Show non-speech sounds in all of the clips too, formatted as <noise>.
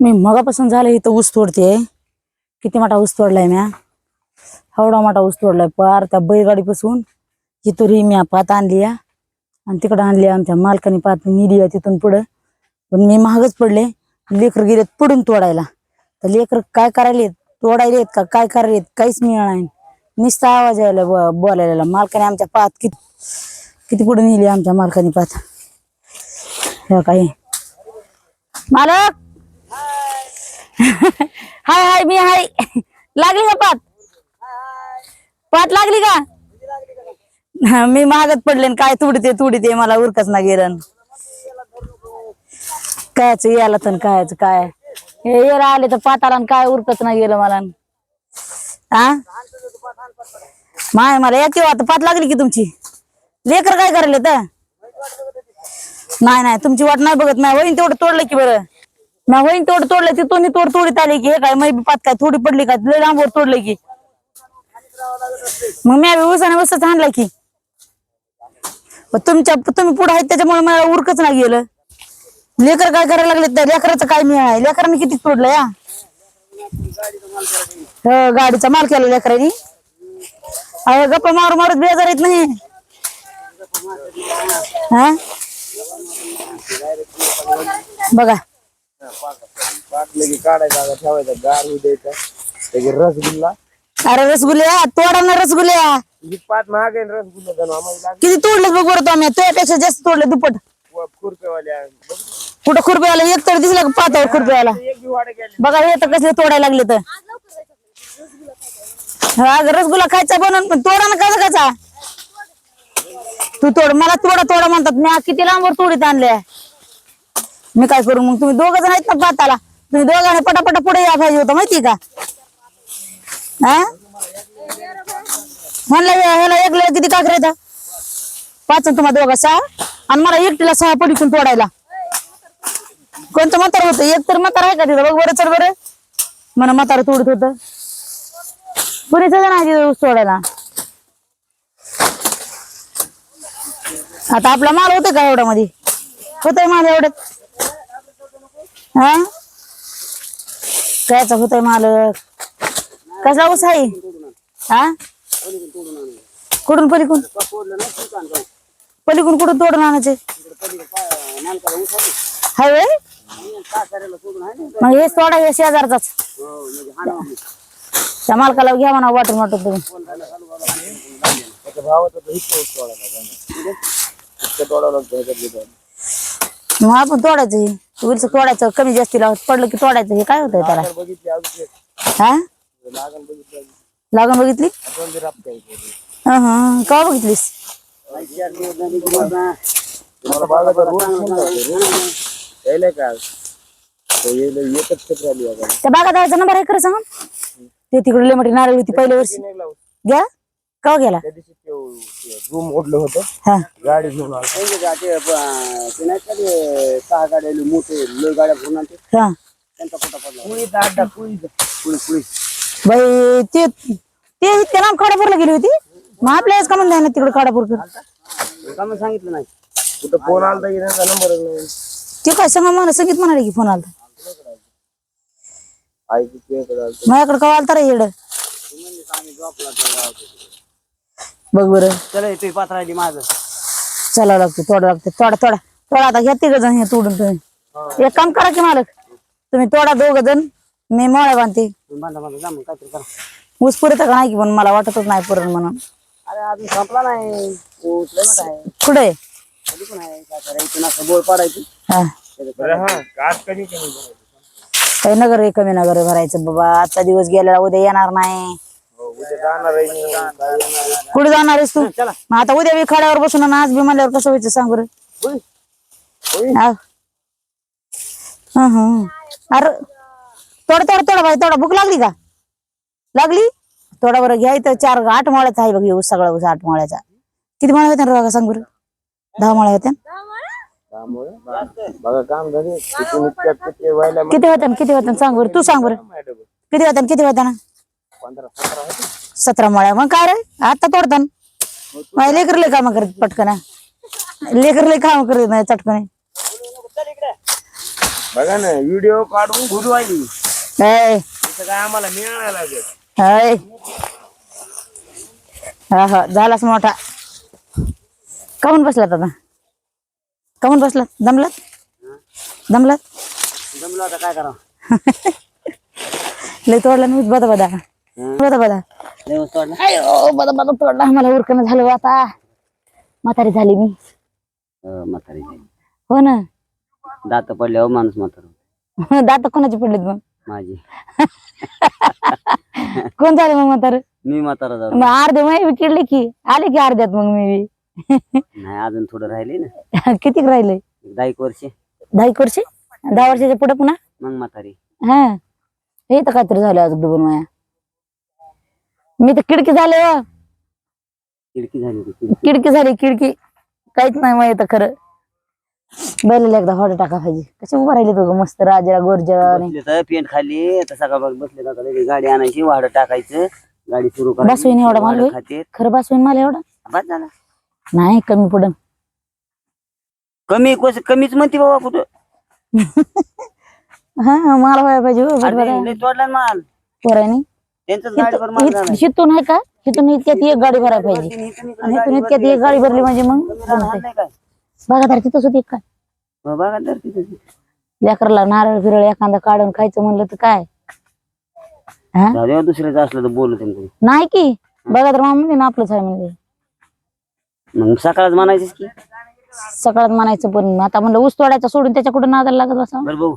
मी मगापासून झालं इथं ऊस तोडते. किती मोठा ऊस तोडलाय म्या? एवढा मोठा ऊस तोडलाय पार त्या बैलगाडीपासून. इथून ही म्या पात आणली या. आणि तिकडं आणली आमच्या मालकाने पात नेली तिथून पुढं. पण मी महागच पडले. लेकर गेलेत पडून तोडायला. तर लेकर काय करायले? तोडायलेत का? काय करायलेत? काहीच मिळणार नाही. नुसता आवाज यायला ब- बोलायला. मालकाने आमच्या पात किती किती पुढे नेली आमच्या मालकाने पात? काही मालक! हाय हाय मी हाय. लागली का पात? पात लागली का? हा, मी मागत पडले न काय तुडते तुडते मला उरकच ना गेलं कायच याला तर कायच काय? हे येरा आले तर पाताला काय उरकच ना गेलं मला हा माय मला येते आता पात लागली की तुमची? लेकर काय करायला तर? नाही नाही तुमची वाट नाही बघत नाही होईन तेवढं तोडलं की बरं. ना होईन तोड तोडलं ती तुम्ही तोड तोडीत आली की हे काय मै पात काय थोडी पडली का लय लांबवर तोडलं की. मग मी उसाने उसच आणला की. तुमच्या तुम्ही पुढे आहेत त्याच्यामुळे मला उरकच नाही गेलं. लेकर काय करायला लागले त्या लेकराचं काय मिळाय लेकरांनी किती तोडलं या? हो गाडीचा माल केला लेकरांनी. अरे गप्पा मारू मारत बेजार येत नाही हा? बघा. रसगुल्ला अरे रसगुल्ल्या तोडा ना पाच महाग आहे रसगुल्ला. किती बघ बरं तो आम्ही तुझ्यापेक्षा जास्त तोडले दुप्पट. खुरपेवाल्या कुठं खुरप्याला एक तर दिसला का पातावर गेले बघा, हे तर कसले तोडायला लागले तर. रसगुल्ला खायचा बनवून, पण तोडा ना कसा कसा तू तोड, मला तोडा तोडा म्हणतात. मी किती लांबवर तोडीत आणले मी काय करू? मग तुम्ही दोघ जण आहेत ना पाताला तुम्ही दोघांनी पटापटा पुढे या पाहिजे होतं माहिती का? हा म्हणलं हे- ह्याला एकला किती का करायचा पाच तुम्हाला दोघा सहा? आणि मला एकटीला सहा पडीतून तोडायला. कोणतं म्हातार होतं? एक तर म्हातार आहे का तिथं? बघ बरं चल बरं. मला म्हातार तोडत होत. पुरेच जण आहे तिथं ऊस तोडायला आता आपला माल होतोय का एवढ्या मध्ये होतंय माल एवढ्यात? हा? कायचा होतय मालक. कसला ऊस आहे? हा? कुठून पलीकडून? पलीकडून कुठून तोडून आणायचे? हाय मग हेच सोडा हे शेजारचाच. त्या मालकाला घ्या म्हणा वाटून वाटून तुम्ही मग आपण तोडायचं हे उलच तोडायचं कमी जास्ती लावत पडलं की तोडायचं हे काय होतंय त्याला बघितली अजून. हा लागण बघितली अजून. लागून बघितली दोन दिवस राबता येते. हा हा का बघितलीस तुम्हाला बागाचा रोज फोन लावतो, रोज. यायलाय का तो यायला एकच क्षेत्र आली आता. त्या बागा नंबर आहे खरं सांग ते तिकडे लेमटी नारळ होती पहिल्या वर्षी नाही लावत. घ्या का गेला? त्या दिवशी ते रूम ओढलं होतं. हा. गाडी घेऊन आलो. सहा गाड्या मोठे लय गाड्या घेऊन आणते हा. त्यांचा पोटा पडला. बाई ते ते इतक्या लांब खाडापूरला गेली होती? मग आपल्याच का म्हणता ना तिकडे खाडापूर का मग सांगितलं नाही. कुठं फोन आलता की त्यांचा नंबर नाही. ते काय सांगा मला संगीत म्हणाले की फोन आलता. माझ्याकडे का आलता रे येड? बघ बरं. चला येतोय पात्र राहिली माझं. चला लागते तोडा लागते. तोडा तोडा. तोडा आता घ्या तिघ जण हे तोडून तुम्ही. एक काम करा की मालक तुम्ही तोडा दोघ जण मी मोळ्या बांधते. बांधा बांधा जा मग काहीतरी करा. ऊस पुरत का नाही की पण मला वाटतच नाही पुरण म्हणून. अरे अजून संपला नाही. ऊस लय मोठा आहे. कुठे? कधी पण आहे. काय करायचं? बोळ पाडायची. हा. काही नगर आहे कमी नगर भरायचं बाबा. आजचा दिवस गेलेला उद्या येणार नाही. उद्या जाणार आहे मी, काय येणार आहे. कुठे जाणार आहेस तू? मग आता उद्या बी खड्यावर बसून आणि आज बी म्हणल्यावर कसं व्हायचं सांग बरं. होय. होय. हा. हं, हं. अरे तोडा तोडा तोडा बाई तोडा. भूक लागली का? लागली? तोडा बरं इथं चार आठ माळ्याचा आहे बघ ऊस सगळा ऊस आठ माळ्याचा. किती माळ्या होत्या रे बघा सांग बरं. दहा माळ्या होत्या. त्यामुळे बघा काम झाले. तिथून इतक्यात किती व्हायला किती होत्या किती होत्या सांग बरं. तू सांग बरं. मॅडम किती होत्या किती होत्या ना? पंधरा सतरा होते. सतरा माळ्या. मग काय रे? आता तोडतान. माझे लेकर लय काम करत पटकन लेकर लय काम करत नाही चटकन. बघा ना व्हिडिओ काढून ऐ, इथं काय आम्हाला मिळायला लागेल? ऐ. हा हा झालाच मोठा. कामून बसलात आता? कामून बसलात? दमलात? दमलात? जमलं आता काय करा <laughs> लय तोडला मी बदा बदा बदा अयो बदा बदा तोडला मला उरकणं झालं बा आता. म्हातारी झाली मी. म्हातारी हो ना? दात पडल्यावर माणूस म्हातारा <laughs> दात कोणाची पडलीत मग? माझी. <laughs> कोण झालं मग म्हातार? मी म्हातारा मग अर्धे मी किडले की? आले की अर्ध्यात मग मी? <laughs> नाही अजून थोडं राहिले ना. कितीक राहिले? दहा एक वर्षे. दहा एक वर्षे? दहा वर्षाच्या पुढे पुन्हा? मग म्हातारी. हा. हे तर काहीतरी झालं आज डुबून माया. मी तर किडकी झाले खिडकी झाली होती किडकी. झाली किडकी. काहीच नाही माहीत तर खरं. बैलाला एकदा हॉट टाका पाहिजे. कसे उभा राहिले तो मस्त राजा गोरजा बसले तर पेंट खाली आता सकाळ बसले आता लगेच गाडी आणायची वाढ टाकायचं गाडी सुरू बस होईन एवढा माल होईल? खाते खरं बस होईन मला एवढा? बस झाला. नाही कमी पडन कमी कोस कमीच म्हणते बाबा कुठं? <laughs> हा मला व्हायला पाहिजे हो, बरोबर अरे आहे. लय तोडला ना माल. पोरांनी. त्यांच्याच गाडीवर माल झाला हित- हिथून आहे का? हिथून इतक्यात एक गाडी भरायला पाहिजे. इथून आणि हिथून इतक्यात एक गाडी भरली म्हणजे मग कमी झालं जमतंय. नाही काय? बघा तर तिथंच होती काय? मग बघा तर तिथं लेकरला नारळ फिरळ एखादा काढून खायचं म्हणलं तर काय? हा? जाऊ दे, दुसऱ्याचं असलं तर बोलू त्यांनी. नाही की. बघा तर मामा ना आपलंच आहे म्हणले. मग सकाळच म्हणायचंच की. सकाळात म्हणायचं पण आता म्हणलं ऊस तोडायचा सोडून त्याच्या कुठं नादाला लागत बसा बरं भाऊ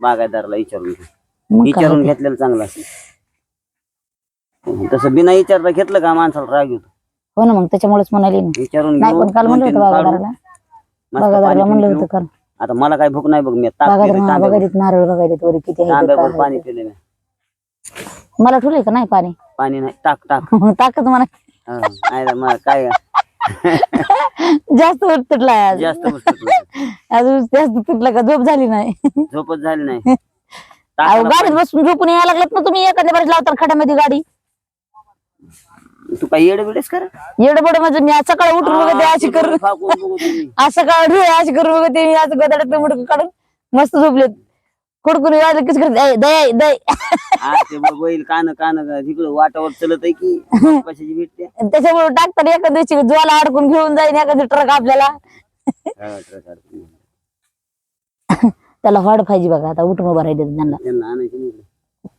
बागायदाराला विचारून घे. मग काय विचारून घेतलेलं चांगलं असतं तसं बिना विचारता घेतलं का माणसाला राग येतो? हो ना मग त्याच्यामुळेच म्हणाली विचारून नाही घेऊ, पण काल म्हणलं तीन होतं काढू. बागादाराला मस्त बागादाराला पाणी म्हणलं पिऊ. होतं काल. आता मला काय भूक नाही बघ मी बागादार हा बघायत नारळ बघायत वरी किती आहे ते तांब्याभर काय पाणी आहे पिले मी. मला ठुलंय का नाही पाणी? पाणी नाही टाक टाक. ताकद म्हणा. हा, नाही मला काय? जास्त तुटलाय आज. जास्त गोष्ट ऊस जास्त तुटला का? झोप झाली नाही. झोपच झाली नाही. अहो गाडीत बसून झोपून यायला लागलेत ना तुम्ही एखाद्या बरेच लावता खड्यामध्ये गाडी. तू काय येड बिडस कर. येडबड म्हणजे मी आज सकाळी उठून बघते अशी तुम्ही. आज सकाळी अशी करून बघते मी आज गोदाड्यात मुडक काढून मस्त झोपलेत. खुडकून वाजले किस करत "ऐ, दय दय. बैल कान कान तिकडं वाटावर चलत आहे की कशाची भेटते त्याच्यामुळे टाकताना एका दिवशी ज्वाला अडकून घेऊन जाईन एखादी ट्रक आपल्याला. त्याला वाढ पाहिजे बघा आता उठून उभा राहिले त्यांना.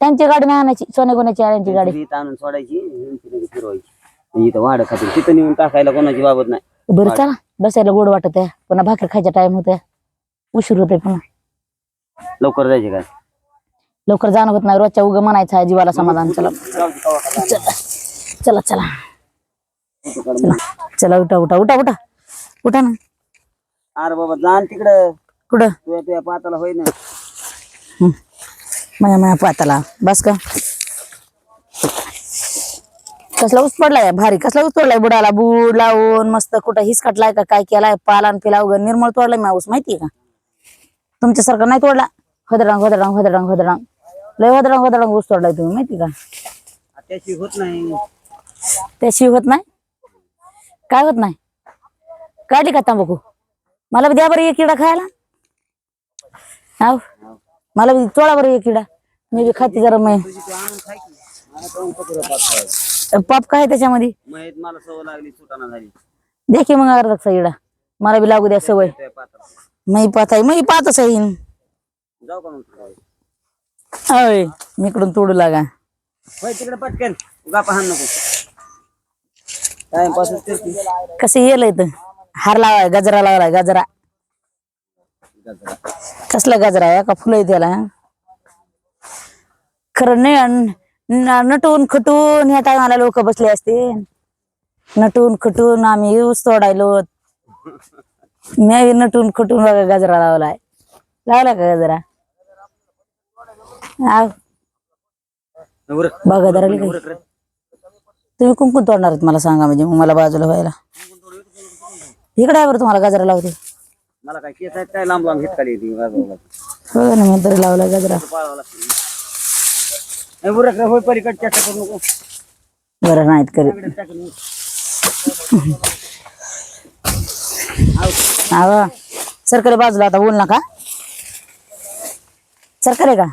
त्यांची गाडी नाही आणायची सोन्या कोणाची आणायची गाडी. इथं आणून सोडायची फिरवायची. आणि इथं वाढ खातील. तिथं नेऊन टाकायला कोणाची बाबत नाही. बरं चला बसायला गोड वाटत आहे पुन्हा भाकरी खायचा टाइम होतोय उशीर होतोय पुन्हा. लवकर जायचे काय? लवकर जाणं होत नाही. रोजच्या उग म्हणायचं आहे जीवाला समाधान. चला. जाऊ दे, का. चला चला. चला उठा उठा उठा उठा. उठा ना. अरे बाबा जाण तिकडं. कुठं? तुझ्या तुझ्या पाताला होय ना माझ्या माझ्या पाताला. बस का? कसला ऊस पडलाय भारी कसला ऊस तोडलाय बुडाला? बुड लावून मस्त कुठं हिसकटलाय का काय केलाय? पालान पिला वगैरे निर्मळ तोडलाय मी ऊस माहितीये का? तुमच्यासारखा नाही तोडला? होदडांग होदडांग होदडांग होदडांग लय होदडांग होदडांग ऊस तोडलाय तुम्ही माहिती का? त्याची होत नाही. त्याशिवाय होत नाही? काय होत नाही? काढली का तांबाखू? मला द्या बरं एक किडा खायला. हाव. मला बी चोळा बरं एक किडा मी बी खाते जरा मै? पाप काय त्याच्यामध्ये? माहीत मला सवय लागली सुटाना झाली दे की मग अर्धा किडा मला बी लागू द्या सवय. मी पाहत आहे मी पाहतच आहे. जाऊ का मग तुला? अय मी इकडून तोडू लागा. होय तिकडे पटकन. उगा नको. टाइमपास करते कसं येलं इथं हार लावाय गजरा लावलाय गजरा. कसला गजरा आहे? का फुलं आहे त्याला खरं नाही नटून खटून ह्या टायमाला लोक बसले असते नटून खटून आम्ही ऊस तोडायलो. मी नटून खटून बघा गजरा लावलाय. लावला का गजरा? बघा जरा तुम्ही कुंकून तोडणार आहेत मला सांगा म्हणजे मग मला बाजूला व्हायला. इकडे आहे बरं तुम्हाला गजरा लावते. मला काय केस आहेत काय लांब येते. बघा ना लावला गजरा. पाळावं लागतं. ए, उरक रे, होय पलीकडे चेष्टा करू नको. बरं नाहीत करीत. इकडे सरकारी बाजूला आता बोल नका. सरकार आहे का?